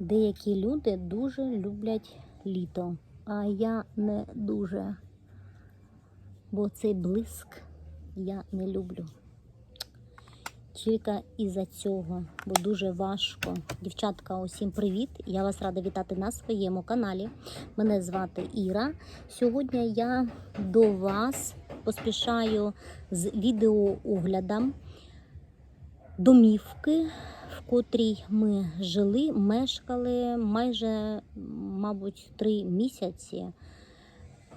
Деякі люди дуже люблять літо, а я не дуже. Бо цей блиск я не люблю. Тільки із-за цього, бо дуже важко. Дівчатка, усім привіт! Я вас рада вітати на своєму каналі. Мене звати Іра. Сьогодні я до вас поспішаю з відеооглядом домівки, в котрій ми жили, мешкали майже, мабуть, три місяці.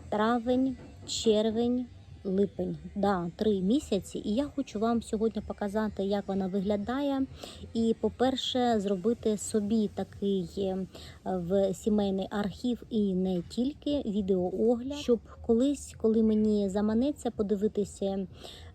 Травень, червень, липень. Да, три місяці. І я хочу вам сьогодні показати, як вона виглядає. І, по-перше, зробити собі такий е, в сімейний архів і не тільки відеоогляд, щоб колись, коли мені заманеться подивитися,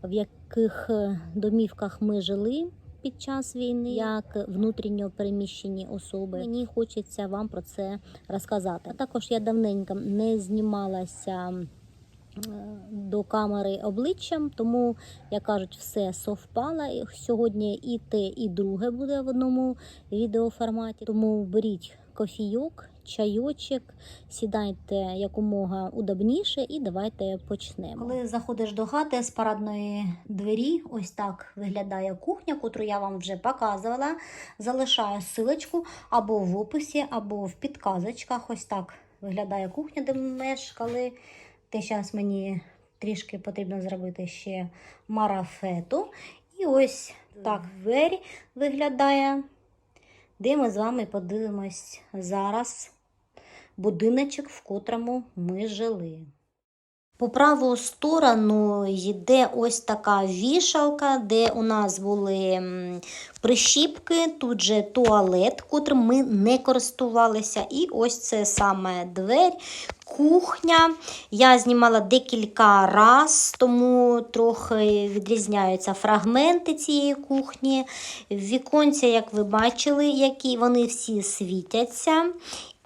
в яких е, домівках ми жили. Під час війни, як внутрішньо переміщені особи, мені хочеться вам про це розказати. А також я давненько не знімалася до камери обличчям, тому, як кажуть, все совпало. Сьогодні і те, і друге буде в одному відеоформаті. Тому беріть кофійок, чайочок, сідайте якомога удобніше і давайте почнемо. Коли заходиш до хати з парадної двері, ось так виглядає кухня, котру я вам вже показувала. Залишаю силочку або в описі, або в підказочках. Ось так виглядає кухня, де ми мешкали. Те зараз мені трішки потрібно зробити ще марафету. І ось так двері виглядає, де ми з вами подивимось зараз будиночок, в котрому ми жили. По праву сторону йде ось така вішалка, де у нас були прищіпки, тут же туалет, котрим ми не користувалися. І ось це саме двері, кухня. Я знімала декілька раз, тому трохи відрізняються фрагменти цієї кухні. Віконця, як ви бачили, які вони всі світяться.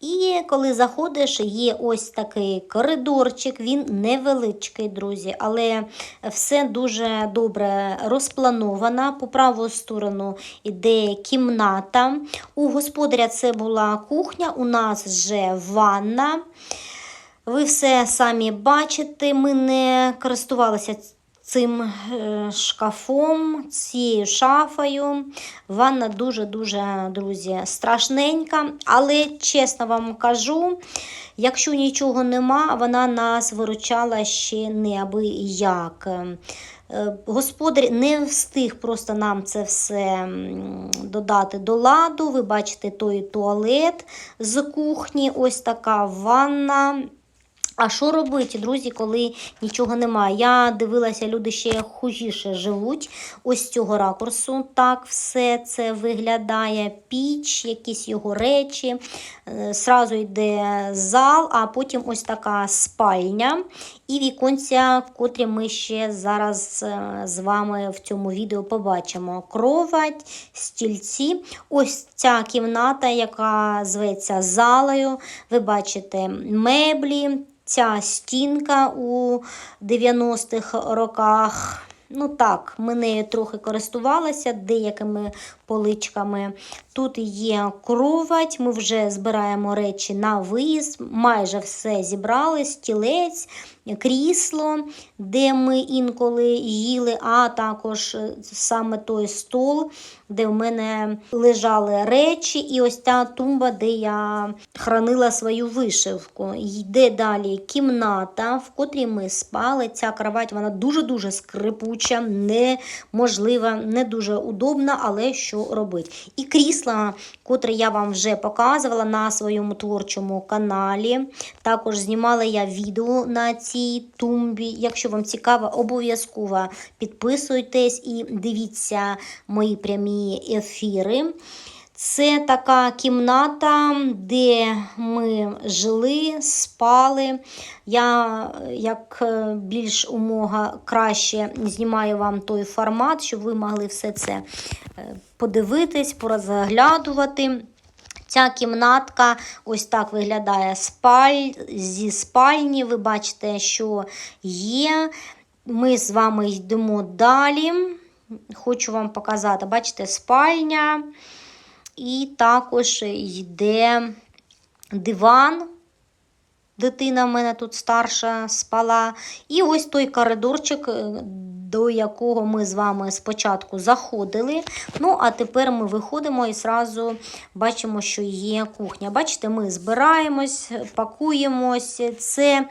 І коли заходиш, є ось такий коридорчик, він невеличкий, друзі, але все дуже добре розплановано. По праву сторону йде кімната. У господаря це була кухня, у нас вже ванна. Ви все самі бачите, ми не користувалися цим е, шкафом, цією шафою. Ванна дуже-дуже, друзі, страшненька. Але, чесно вам кажу, якщо нічого нема, вона нас виручала ще неабияк. Е, Господар не встиг просто нам це все додати до ладу. Ви бачите той туалет з кухні, ось така ванна. А що робити, друзі, коли нічого немає? Я дивилася, люди ще хужіше живуть. Ось цього ракурсу. Так, все це виглядає. Піч, якісь його речі. Сразу йде зал, а потім ось така спальня. І віконця, котрі ми ще зараз з вами в цьому відео побачимо. Кровать, стільці. Ось ця кімната, яка зветься залою. Ви бачите меблі ця стінка у 90-х роках. Ну так, ми нею трохи користувалися деякими поличками. Тут є кровать, ми вже збираємо речі на виїзд, майже все зібрали, стілець, крісло, де ми інколи їли, а також саме той стол, де в мене лежали речі, і ось та тумба, де я хранила свою вишивку. Йде далі кімната, в котрій ми спали. Ця кровать вона дуже-дуже скрипуча, неможлива, не дуже удобна, але що робити. І крісла, котре я вам вже показувала на своєму творчому каналі. Також знімала я відео на цій тумбі. Якщо вам цікаво, обов'язково підписуйтесь і дивіться мої прямі ефіри. Це така кімната, де ми жили, спали. Я як більш умога краще знімаю вам той формат, щоб ви могли все це подивитись, порозглядувати. Ця кімнатка ось так виглядає спаль... зі спальні. Ви бачите, що є. Ми з вами йдемо далі. Хочу вам показати, бачите, спальня. І також йде диван. Дитина в мене тут старша спала. І ось той коридорчик, е, до якого ми з вами спочатку заходили. Ну, а тепер ми виходимо і зразу бачимо, що є кухня. Бачите, ми збираємось, пакуємось. Це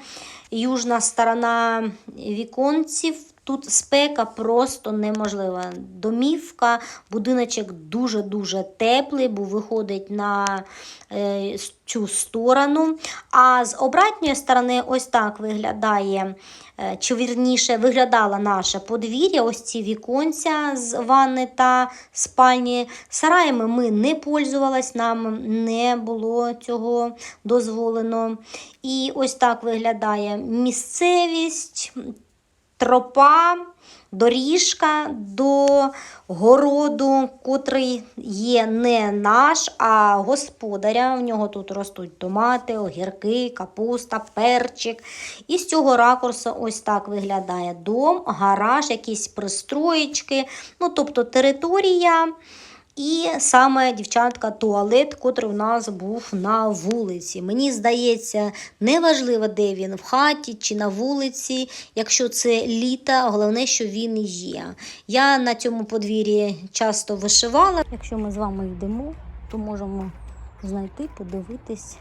южна сторона віконців. Тут спека просто неможлива. Домівка, будиночок дуже-дуже теплий, бо виходить на е, цю сторону. А з обратньої сторони, ось так виглядає, е, чи вірніше, виглядало наше подвір'я. Ось ці віконця з ванни та спальні. Сараями ми не пользувались, нам не було цього дозволено. І ось так виглядає місцевість тропа, доріжка до городу, котрий є не наш, а господаря. В нього тут ростуть томати, огірки, капуста, перчик. І з цього ракурсу ось так виглядає дом, гараж, якісь пристроєчки, ну, тобто територія. І саме дівчатка туалет, котрий у нас був на вулиці. Мені здається, неважливо, де він в хаті чи на вулиці. Якщо це літо, головне, що він є. Я на цьому подвір'ї часто вишивала. Якщо ми з вами йдемо, то можемо знайти, подивитись.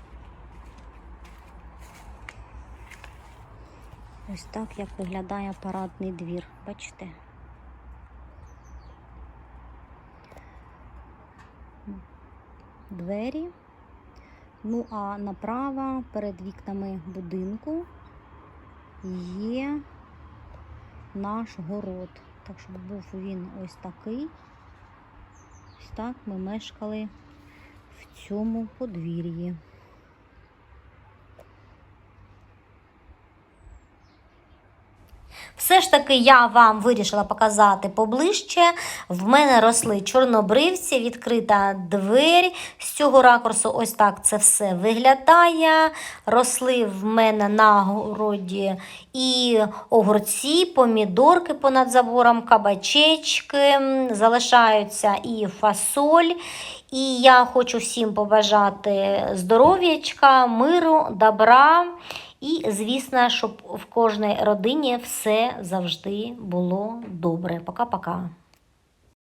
Ось так як виглядає парадний двір. Бачите? Двері. Ну, а направо перед вікнами будинку є наш город. Так щоб був він ось такий. Ось так ми мешкали в цьому подвір'ї. Все ж таки я вам вирішила показати поближче. В мене росли чорнобривці, відкрита двері. З цього ракурсу ось так це все виглядає. Росли в мене на городі і огурці, помідорки понад забором, кабачечки, залишаються і фасоль. І я хочу всім побажати здоров'ячка, миру, добра. І, звісно, щоб в кожній родині все завжди було добре. Пока-пока.